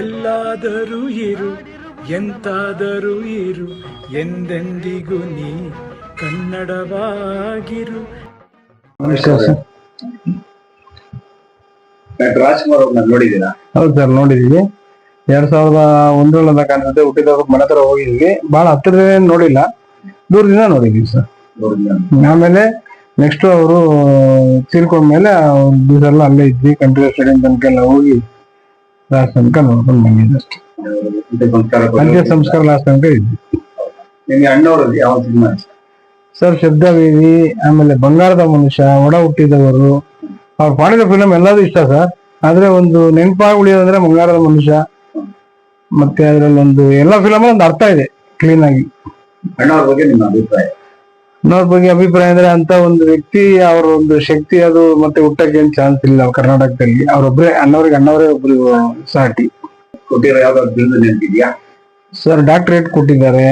ಎಲ್ಲಾದರೂ ಇರು ಎಂತಾದರೂ ಇರು ಎಂದೆಂದಿಗೂ ನೀ ಕನ್ನಡವಾಗಿರು. ರಾಜ್ಕುಮಾರ್ ಅವ್ರನ್ನ ನೋಡಿದ್ದೀರಾ? ಹೌದು ಸರ್ ನೋಡಿದೀವಿ ಎರಡ್ ಸಾವಿರದ ಒಂದರಲ್ಲಿ ಕಾಣಿಸುತ್ತೆ ಹುಟ್ಟಿದವ್ರ ಮನೆ ಹತ್ರ ಹೋಗಿದ್ವಿ. ಬಹಳ ಹತ್ತಿರನೇ ನೋಡಿಲ್ಲ. ದೂರದಿಂದ ನೋಡಿದೀವಿ ಸರ್. ಆಮೇಲೆ ನೆಕ್ಸ್ಟ್ ಅವರು ತೀರ್ಕೊಂಡ್ಮೇಲೆ ದಿವಸ ಎಲ್ಲ ಅಲ್ಲೇ ಇದ್ವಿ ಕಂಟ್ರಿ ಸ್ಟೇಡಿಯಂ ತನಕ ಎಲ್ಲ ಹೋಗಿ. ಲಾಸ್ಟ್ ತನಕ ನೋಡ್ಕೊಂಡು ಬಂದಿದ್ದೆ ಅಷ್ಟೇ ಅಂತ್ಯ ಸಂಸ್ಕಾರ ಲಾಸ್ಟ್ ತನಕ ಇದ್ವಿ ನಿಮ್ಗೆ ಅಣ್ಣವರಲ್ಲಿ ಯಾವ ಸಿನಿಮಾ? ಸರ್ ಶಬ್ದವೇದಿ ಆಮೇಲೆ ಬಂಗಾರದ ಮನುಷ್ಯ ಒಡ ಹುಟ್ಟಿದವರು. ಅವ್ರು ಮಾಡಿದ ಫಿಲಂ ಎಲ್ಲದೂ ಇಷ್ಟ ಸರ್? ಆದ್ರೆ ಒಂದು ನೆನಪಾಗಿ ಉಳಿಯೋದಂದ್ರೆ ಬಂಗಾರದ ಮನುಷ್ಯ. ಮತ್ತೆ ಅದ್ರಲ್ಲಿ ಒಂದು ಎಲ್ಲ ಫಿಲಮ್ ಒಂದು ಅರ್ಥ ಇದೆ ಕ್ಲೀನ್ ಆಗಿ. ಅಣ್ಣವ್ರ ಬಗ್ಗೆ ನಿಮ್ಮ ಅಭಿಪ್ರಾಯ? ಅನ್ನೋರ್ ಬಗ್ಗೆ ಅಭಿಪ್ರಾಯ ಅಂದ್ರೆ ಅಂತ ಒಂದು ವ್ಯಕ್ತಿ ಅವ್ರ ಒಂದು ಶಕ್ತಿ ಅದು ಮತ್ತೆ ಹುಟ್ಟಕ್ಕೆ ಏನ್ ಚಾನ್ಸ್ ಇಲ್ಲ ಕರ್ನಾಟಕದಲ್ಲಿ. ಅವ್ರೊಬ್ರೆ ಅಣ್ಣವ್ರಿಗೆ ಅಣ್ಣವರೇ ಒಬ್ರು ಸಾಟಿ. ಸರ್ ಡಾಕ್ಟರೇಟ್ ಕೊಟ್ಟಿದ್ದಾರೆ.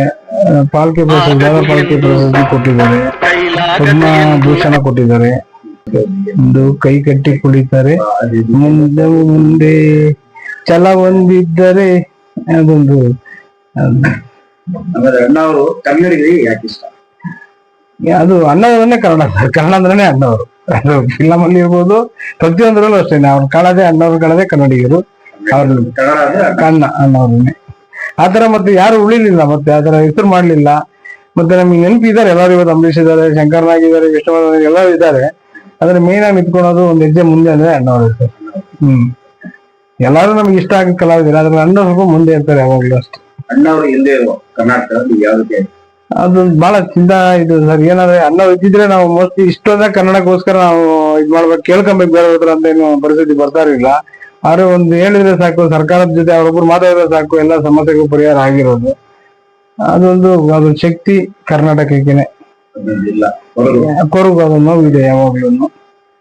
ಪಾಲ್ಕೆ ಪ್ರಶಸ್ತಿ ದಾದಾ ಪಾಲ್ಕೆ ಪ್ರಶಸ್ತಿ ಕೊಟ್ಟಿದ್ದಾರೆ. ಪದ್ಮ ಭೂಷಣ ಕೊಟ್ಟಿದ್ದಾರೆ. ಒಂದು ಕೈ ಕಟ್ಟಿ ಕುಳಿತಾರೆ. ಮುಂದೆ ಮುಂದೆ ಛಲ ಹೊಂದಿದ್ದರೆ ಅದೊಂದು ಅದು- ಆಮೇಲೆ ಅಣ್ಣವರು ಕನ್ನಡಿಗರಿಗೆ ಯಾಕೆ ಇಷ್ಟ? ಅದು ಅಣ್ಣವರನ್ನೇ ಕನ್ನಡ ಕನ್ನಡ ಅಂದ್ರೆ ಅಣ್ಣವರು ಅದು ಫಿಲಮ್ ಅಲ್ಲಿ ಇರ್ಬೋದು, ಪ್ರತಿಯೊಂದರಲ್ಲೂ ಅಷ್ಟೇ. ಅವ್ರು ಕಾಣದೇ ಅಣ್ಣವ್ರು ಕಾಣದೇ ಕನ್ನಡಿಗರು. ಅವ್ರ ಕಣ್ಣ ಅಣ್ಣವ್ರನ್ನೇ ಆತರ ಮತ್ತೆ ಯಾರು ಉಳಿಲಿಲ್ಲ, ಮತ್ತೆ ಆತರ ಹೆಸರು ಮಾಡ್ಲಿಲ್ಲ. ಮತ್ತೆ ನಮ್ಗೆ ನೆನಪಿದ್ದಾರೆ, ಎಲ್ಲರೂ ಇವತ್ತು ಅಂಬರೀಷ್ ಇದ್ದಾರೆ, ಶಂಕರ್ ನಾಗ್ ಇದ್ದಾರೆ, ವಿಷ್ಣುವರ್ಧನ್ ಎಲ್ಲರೂ ಇದ್ದಾರೆ. ಆದ್ರೆ ಮೇನ್ ಆಗಿ ನಿಂತ್ಕೊಳೋದು ಒಂದ್ ಹೆಜ್ಜೆ ಮುಂದೆ ಅಂದ್ರೆ ಅಣ್ಣವ್ರ ಹೆಸರು ಹ್ಮ್. ಎಲ್ಲಾರು ನಮ್ಗೆ ಇಷ್ಟ ಆಗ ಕಲಾವಿದರು. ಆದ್ರೆ ಅಣ್ಣ ಮುಂದೆ ಇರ್ತಾರೆ ಯಾವಾಗ್ಲೂ ಅಷ್ಟೇ. ಅಣ್ಣವ್ರು ಹಿಂದೆ ಕರ್ನಾಟಕದಲ್ಲಿ ಯಾವ್ದಕ್ಕೆ ಅದು ಬಹಳ ಚಿಂತ ಇದು ಸರ್. ಏನಾದ್ರೆ ಅನ್ನ ಇದ್ದಿದ್ರೆ ನಾವು ಮೋಸ್ಟ್ಲಿ ಇಷ್ಟೊಂದ ಕನ್ನಡಕ್ಕೋಸ್ಕರ ನಾವು ಇದ್ ಮಾಡ್ಬೇಕು ಕೇಳ್ಕೊಬೇಕು ಬೇರೆ ಹತ್ರ ಅಂತ ಏನು ಪರಿಸ್ಥಿತಿ ಬರ್ತಾ ಇರಲಿಲ್ಲ. ಆದ್ರೆ ಒಂದು ಹೇಳಿದ್ರೆ ಸಾಕು ಸರ್ಕಾರದ ಜೊತೆ ಅವರೊಬ್ರು ಮಾತಾಡಿದ್ರೆ ಸಾಕು ಎಲ್ಲ ಸಮಸ್ಯೆಗೂ ಪರಿಹಾರ ಆಗಿರೋದು. ಅದೊಂದು ಅದು ಶಕ್ತಿ ಕರ್ನಾಟಕಕ್ಕೆ ಕೊರಗು. ಅದೊಂದು ನೋವಿದೆ ಯಾವಾಗ್ಲೂ.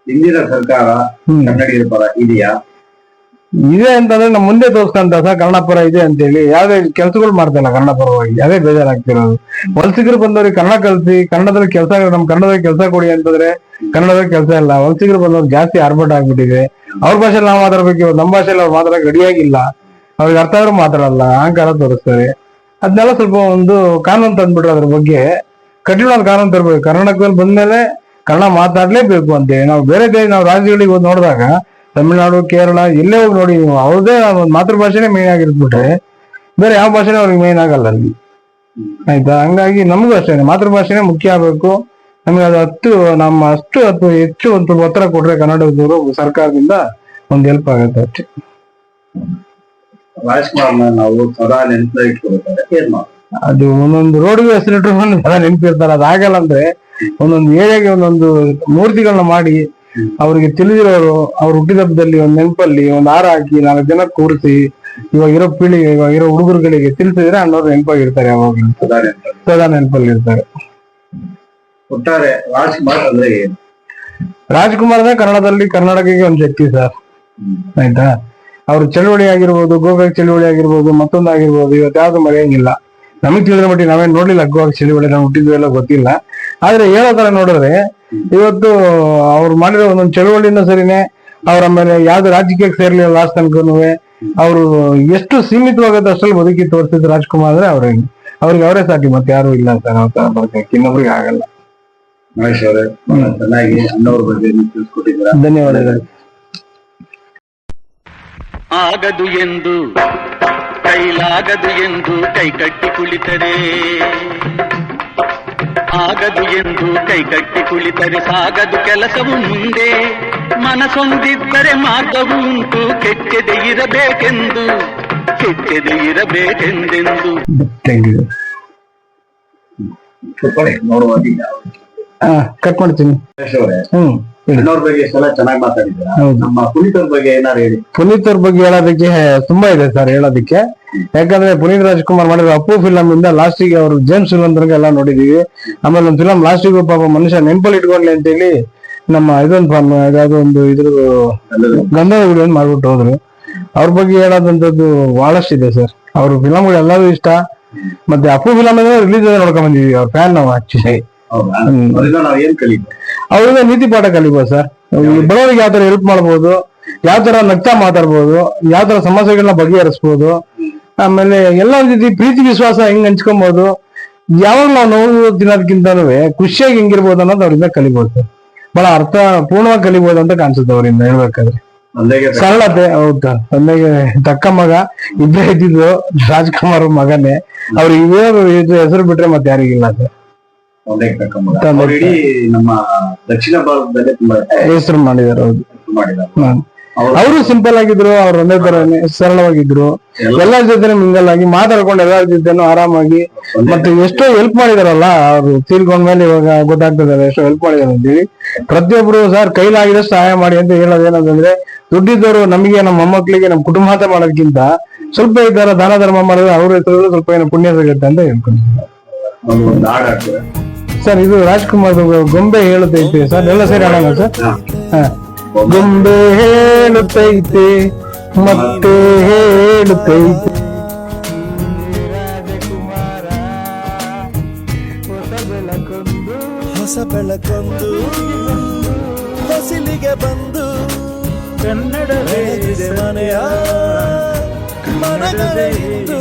ಹಿಂದಿನ ಸರ್ಕಾರ ಕನ್ನಡಿಗರ ಪರ ಇದೆಯಾ? ಇದೆ ಅಂತಂದ್ರೆ ನಮ್ಮ ಮುಂದೆ ತೋರಿಸ್ಕೊಂತ ಸರ್ ಕನ್ನಡ ಪರ ಇದೆ ಅಂತೇಳಿ. ಯಾವ್ದೇ ಕೆಲಸಗಳು ಮಾಡ್ತಾ ಇಲ್ಲ ಕನ್ನಡ ಪರವಾಗಿ ಅದೇ ಬೇಜಾರಾಗ್ತಿರೋದು ವಲಸಿಗರು ಬಂದವ್ರಿಗೆ ಕನ್ನಡ ಕಲ್ಸಿ, ಕನ್ನಡದಲ್ಲಿ ಕೆಲಸ ನಮ್ ಕನ್ನಡದಲ್ಲಿ ಕೆಲಸ ಕೊಡಿ ಅಂತಂದ್ರೆ ಕನ್ನಡದಲ್ಲಿ ಕೆಲಸ ಇಲ್ಲ. ವಲಸಿಗರು ಬಂದವ್ರು ಜಾಸ್ತಿ ಆರ್ಭಟ ಆಗ್ಬಿಟ್ಟಿದೆ. ಅವ್ರ ಭಾಷೆಲಿ ನಾವು ಮಾತಾಡ್ಬೇಕು, ಇವ್ರು ನಮ್ಮ ಭಾಷೆಲಿ ಅವ್ರು ಮಾತಾಡಕ್ ರೆಡಿಯಾಗಿಲ್ಲ. ಅವ್ರಿಗೆ ಅರ್ಥ ಆದ್ರೂ ಮಾತಾಡಲ್ಲ, ಅಹಂಕಾರ ತೋರಿಸ್ತಾರೆ. ಅದನ್ನೆಲ್ಲ ಸ್ವಲ್ಪ ಒಂದು ಕಾನೂನು ತಂದ್ಬಿಟ್ರೆ ಅದ್ರ ಬಗ್ಗೆ ಕಠಿಣವಾದ ಕಾನೂನು ತರಬೇಕು. ಕನ್ನಡಕ್ಕೆ ಬಂದ್ಮೇಲೆ ಕನ್ನಡ ಮಾತಾಡ್ಲೇಬೇಕು ಅಂತೇಳಿ. ನಾವು ಬೇರೆ ದೇಶ ನಾವು ರಾಜ್ಯಗಳಿಗೆ ಹೋಗಿ ನೋಡಿದಾಗ ತಮಿಳ್ನಾಡು ಕೇರಳ ಎಲ್ಲೇ ಹೋಗಿ ನೋಡಿ ನೀವು. ಅವ್ರದೇ ಒಂದು ಮಾತೃಭಾಷೆನೇ ಮೇನ್ ಆಗಿರ್ಬಿಟ್ರೆ ಬೇರೆ ಯಾವ ಭಾಷೆನೇ ಅವ್ರಿಗೆ ಮೇನ್ ಆಗಲ್ಲ ಅಲ್ಲಿ. ಆಯ್ತಾ? ಹಂಗಾಗಿ ನಮಗೂ ಅಷ್ಟೇ ಮಾತೃಭಾಷೆನೇ ಮುಖ್ಯ ಆಗ್ಬೇಕು. ನಮಗೆ ಅದು ಹತ್ತು ನಮ್ಮ ಅಷ್ಟು ಅಥವಾ ಹೆಚ್ಚು ಒಂದು ಒತ್ತಡ ಕೊಟ್ರೆ ಕನ್ನಡದವರು ಸರ್ಕಾರದಿಂದ ಒಂದು ಹೆಲ್ಪ್ ಆಗುತ್ತೆ ಅಷ್ಟೇ. ನಾವು ಸದಾ ಇಟ್ಕೊಳ್ತಾರೆ ಅದು ಒಂದೊಂದು ರೋಡ್ಗೆ ಹೆಸರಿಟ್ಟು ನೆನಪಿರ್ತಾರೆ. ಅದಾಗಲ್ಲ ಅಂದ್ರೆ ಒಂದೊಂದು ಏರಿಯಾಗೆ ಒಂದೊಂದು ಮೂರ್ತಿಗಳನ್ನ ಮಾಡಿ ಅವ್ರಿಗೆ ತಿಳಿದಿರೋರು ಅವ್ರ ಹುಟ್ಟಿದಬ್ಬದಲ್ಲಿ ಒಂದ್ ನೆನಪಲ್ಲಿ ಒಂದ್ ಹಾರ ಹಾಕಿ ನಾಲ್ಕು ಜನ ಕೂರಿಸಿ ಇವಾಗ ಇರೋ ಪೀಳಿಗೆ ಇವಾಗ ಇರೋ ಹುಡುಗರುಗಳಿಗೆ ತಿಳಿಸಿದ್ರೆ ಅನ್ನೋರು ನೆನಪಾಗಿರ್ತಾರೆ ಯಾವಾಗ ಸದಾ ನೆನಪಲ್ಲಿ ಇರ್ತಾರೆ ಒಟ್ಟಾರೆ ರಾಜ್ಕುಮಾರ್ ಅಂದ್ರೆ ಕನ್ನಡದಲ್ಲಿ ಕರ್ನಾಟಕಕ್ಕೆ ಒಂದು ಶಕ್ತಿ ಸರ್. ಆಯ್ತಾ? ಅವ್ರ ಚಳುವಳಿ ಆಗಿರ್ಬೋದು ಗೋಕಾಕ್ ಚಳುವಳಿ ಆಗಿರ್ಬೋದು ಮತ್ತೊಂದು ಆಗಿರ್ಬೋದು ಇವತ್ತು ಯಾವ್ದು ಮರೆಯಂಗಿಲ್ಲ. ನಮಗ್ ತಿಳಿದ ಮಟ್ಟಿಗೆ ನಾವೇನ್ ನೋಡ್ಲಿಲ್ಲ ಗೋಕಾಕ್ ಚಳುವಳಿ ನಾವು ಹುಟ್ಟಿದ್ವಿ ಎಲ್ಲ ಗೊತ್ತಿಲ್ಲ. ಆದ್ರೆ ಹೇಳೋ ತರ ನೋಡಿದ್ರೆ ಇವತ್ತು ಅವ್ರು ಮಾಡಿರೋ ಒಂದೊಂದು ಚಳುವಳಿನ ಸರಿನೇ ಅವ್ರ ಆಮೇಲೆ ಯಾವ್ದು ರಾಜಕೀಯಕ್ಕೆ ಸೇರ್ಲಿಲ್ಲ ಲಾಸ್ಟ್ ತನಕನೂ ಅವರು ಎಷ್ಟು ಸೀಮಿತವಾಗದ ಅಷ್ಟ್ರಲ್ಲಿ ಬದುಕಿ ತೋರಿಸಿದ್ರು ರಾಜ್ಕುಮಾರ್ ಅಂದ್ರೆ ಅವ್ರಿಗೆ ಅವ್ರಿಗೆ ಅವರೇ ಸಾಕಿ ಮತ್ತೆ ಯಾರು ಇಲ್ಲ ಅಂತ ನಾವು ಇನ್ನೊಬ್ರಿಗೆ ಆಗಲ್ಲ. ಮಹೇಶ್ ಅವರೇ ಚೆನ್ನಾಗಿ ಅಣ್ಣವ್ರ ಬಗ್ಗೆ ನೀವು ತಿಳಿಸ್ಕೊಟ್ಟಿದ್ದೀರಾ. ಧನ್ಯವಾದಗಳು. ಆಗದು ಎಂದು ಕೈಲಾಗದು ಎಂದು ಕೈ ಕಟ್ಟಿ ಕುಳಿತರೆ. ಆಗದು ಎಂದು ಕೈಕಟ್ಟಿ ಕುಳಿತರೆ ಸಾಗದು ಕೆಲಸವು ಮುಂದೆ. ಮನಸೊಂದಿದ್ದರೆ ಮಾರ್ಗವು ಉಂಟು ಕೆಟ್ಟದೆ ಇರಬೇಕೆಂದು ಕೆಟ್ಟದೆ ಇರಬೇಕೆಂದೆಂದು. ಕಟ್ ಮಾಡ್ತೀನಿ ಹ್ಮ್. ಅಣ್ಣವ್ರ ಬಗ್ಗೆ ಇಷ್ಟೆಲ್ಲ ಚೆನ್ನಾಗಿ ಮಾತಾಡಿದ್ದೀರಾ? ಹೌದು. ನಮ್ಮ ಅವ್ರ ಬಗ್ಗೆ ಏನಾರು ಹೇಳಿ. ಪುನೀತ್ ಅವ್ರ ಬಗ್ಗೆ ಹೇಳೋದಕ್ಕೆ ತುಂಬಾ ಇದೆ ಸರ್ ಹೇಳೋದಕ್ಕೆ. ಯಾಕಂದ್ರೆ ಪುನೀತ್ ರಾಜ್ಕುಮಾರ್ ಮಾಡಿರೋ ಅಪ್ಪು ಫಿಲಂ ಇಂದ ಲಾಸ್ಟಿಗೆ ಅವರು ಜೇಮ್ಸ್ ಫಿಲಂ ತನಕ ಎಲ್ಲ ನೋಡಿದೀವಿ. ಆಮೇಲೆ ಒಂದು ಫಿಲಂ ಲಾಸ್ಟಿಗೂ ಪಾಪ ಮನುಷ್ಯ ನೆನಪಲ್ಲಿ ಇಟ್ಕೊಂಡ್ಲಿ ಅಂತ ಹೇಳಿ ನಮ್ಮ ಇದೊಂದು ಫಾರ್ಮ್ ಯಾವ್ದೋ ಒಂದು ಇದ್ರ ಗಂಧದ ಗುಡಿ. ಮಾಡ್ಬಿಟ್ಟು ಹೋದ್ರು. ಅವ್ರ ಬಗ್ಗೆ ಹೇಳದಂತದ್ದು ಬಹಳಷ್ಟು ಇದೆ ಸರ್. ಅವ್ರ ಫಿಲಂಗಳು ಎಲ್ಲರೂ ಇಷ್ಟ. ಮತ್ತೆ ಅಪ್ಪು ಫಿಲಂ ಅಂದ್ರೆ ರಿಲೀಸ್ ನೋಡ್ಕೊಂಡ್ ಬಂದಿದ್ವಿ ಅವ್ರ ಫ್ಯಾನ್ ನಾವು ಆಕ್ಚುಲಿ ಅವ್ರಿಂದ ನೀತಿ ಪಾಠ ಕಲಿಬೋದು ಸರ್. ಬಡವರಿಗೆ ಯಾವ ತರ ಹೆಲ್ಪ್ ಮಾಡಬಹುದು ಯಾವ ತರ ನಗ್ತಾ ಮಾತಾಡ್ಬೋದು ಯಾವ ತರ ಸಮಸ್ಯೆಗಳನ್ನ ಬಗೆಹರಿಸಬಹುದು ಆಮೇಲೆ ಎಲ್ಲ ರೀತಿ ಪ್ರೀತಿ ವಿಶ್ವಾಸ ಹೆಂಗ್ ಹಂಚ್ಕೊಬಹುದು ಯಾವಾಗ ನಾವು ನೋವು ತಿನ್ನೋದಕ್ಕಿಂತನೂ ಖುಷಿಯಾಗಿ ಹೆಂಗಿರ್ಬೋದು ಅನ್ನೋದು ಅವರಿಂದ ಕಲಿಬಹುದು ಸರ್. ಬಹಳ ಅರ್ಥ ಪೂರ್ಣವಾಗಿ ಕಲಿಬಹುದು ಅಂತ ಕಾಣಿಸುತ್ತೆ ಅವರಿಂದ ಹೇಳ್ಬೇಕಾದ್ರೆ. ಸರಳತೆ ಹೌದಾ ತಂದೆಗೆ ತಕ್ಕ ಮಗ ಇಬ್ಬರೇ ಇದ್ದಿದ್ದು ರಾಜ್ಕುಮಾರ್ ಮಗನೇ. ಅವ್ರು ಇವೇ ಇದು ಹೆಸರು ಬಿಟ್ರೆ ಮತ್ತೆ ಯಾರಿಗಿಲ್ಲ ಸರ್. ತಂದೆ. ನಮ್ಮ ದಕ್ಷಿಣ ಭಾರತದಲ್ಲೇ ತುಂಬಾ ಹೆಸರು ಮಾಡಿದಾರೆ ಹೌದು ಮಾಡಿದ್ದಾರೆ. ಅವ್ರು ಸಿಂಪಲ್ ಆಗಿದ್ರು ಅವ್ರ ಒಂದೇ ತರನೇ ಸರಳವಾಗಿದ್ರು. ಎಲ್ಲಾರ ಜೊತೆ ಮಿಂಗಲ್ ಆಗಿ ಮಾತಾಡ್ಕೊಂಡು ಎಲ್ಲರ ಜೊತೆನೂ ಆರಾಮಾಗಿ ಮತ್ತೆ ಎಷ್ಟೋ ಹೆಲ್ಪ್ ಮಾಡಿದಾರಲ್ಲ ಅವ್ರು ತೀರ್ಕೊಂಡ್ಮೇಲೆ ಇವಾಗ ಗೊತ್ತಾಗ್ತದಲ್ಲ ಎಷ್ಟೋ ಹೆಲ್ಪ್ ಮಾಡಿದಾರೆ ಅಂತೇಳಿ ಪ್ರತಿಯೊಬ್ರು ಸರ್ ಕೈಲಾಗಿದಷ್ಟು ಸಹಾಯ ಮಾಡಿ ಅಂತ ಹೇಳೋದೇನಂತಂದ್ರೆ ದುಡ್ಡಿದ್ದವರು ನಮಗೆ ನಮ್ಮ ಮೊಮ್ಮಕ್ಳಿಗೆ ನಮ್ಮ ಕುಟುಂಬ ಮಾಡೋದಕ್ಕಿಂತ ಸ್ವಲ್ಪ ಈ ತರ ದಾನ ಧರ್ಮ ಮಾಡಿದ್ರೆ ಅವ್ರ ಹೆಸರು ಸ್ವಲ್ಪ ಏನೋ ಪುಣ್ಯ ಸಿಗುತ್ತೆ ಅಂತ ಹೇಳ್ಕೊಂಡು ಸರ್ ಇದು ರಾಜ್ಕುಮಾರ್ ಗೊಂಬೆ ಹೇಳುತ್ತೈತೆ ಸರ್. ಎಲ್ಲ ಸೇರಿ ಹಾಡೋಣ ಸರ್. ಗೊಂಬೆ ಹೇಳುತ್ತೈತೆ ಮತ್ತೆ ಹೇಳುತ್ತೈತೆ. ಹೊಸ ಬೆಳಕೊಂದು ಹೊಸಿಲಿಗೆ ಬಂದು ಕನ್ನಡ ಮನೆಯ ಮನದಲ್ಲಿ